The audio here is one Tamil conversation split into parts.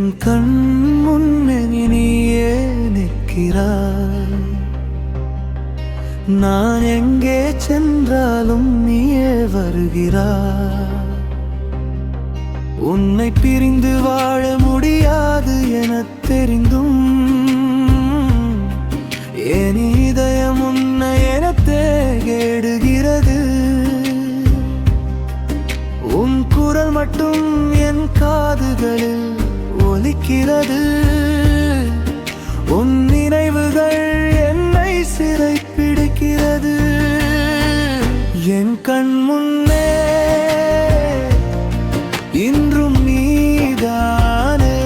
என் கண் முன்னே நிற்கிறாய். நான் எங்கே சென்றாலும் நீயே வருகிறாய். உன்னை பிரிந்து வாழ முடியாது என இருக்கிறது. உன் நினைவுகள் என்னை சிறை பிடிக்கிறது என் கண் முன்னே இன்றும் நீதானே.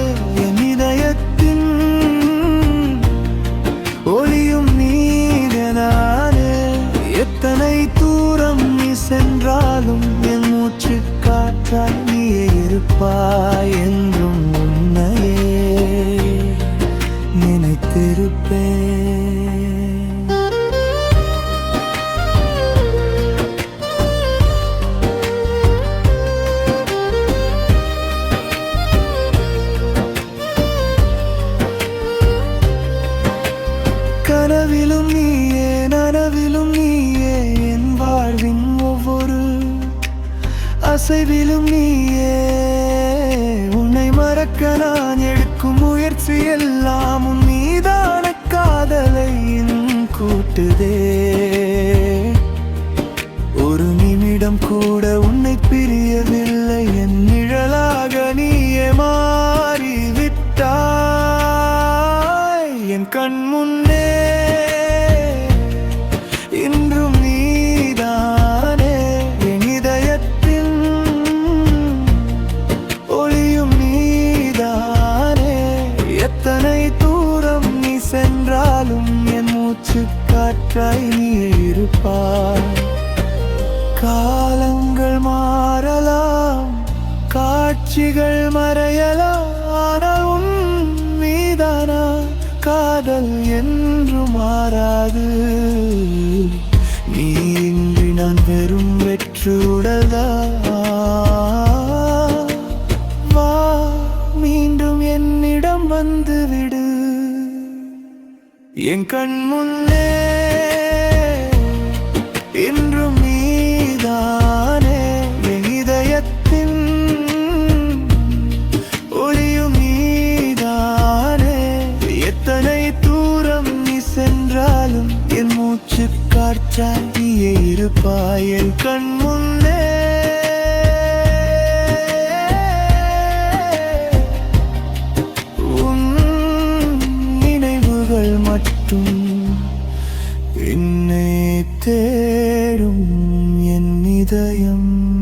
என் இதயத்தின் ஒளியும் நீதானே எத்தனை தூரம் நீ சென்றாலும் என் மூச்சு காற்றால் நீயே இருப்பார் நினைத்திருப்பேன் கனவிலும் நீயே நனவிலும் நீயே என் வாழ்வின் ஒவ்வொரு அசைவிலும் நீயே. உன்னை மறக்க நான் எடுக்கும் முயற்சி எல்லாம் ஒரு நிமிடம் கூட உன்னை பிரியவில்லை. என் நிழலாக நீயே மாறிவிட்டாய். என் கண் முன்னே காலங்கள் மாறலாம் காட்சிகள் மறையலாம் ஆனால் உன் மீதானா காதல் என்று மாறாது. நீ இன்றி நான் வெறும் வெற்றுடல்தா வா மீண்டும் என்னிடம் வந்து விடு. என் கண் முன்னே மூச்சு காற்றாட்டியே நீயே இருப்பாய் என் கண் முன்னே. உன் நினைவுகள் மட்டும் என்னை தேடும் என் இதயம்.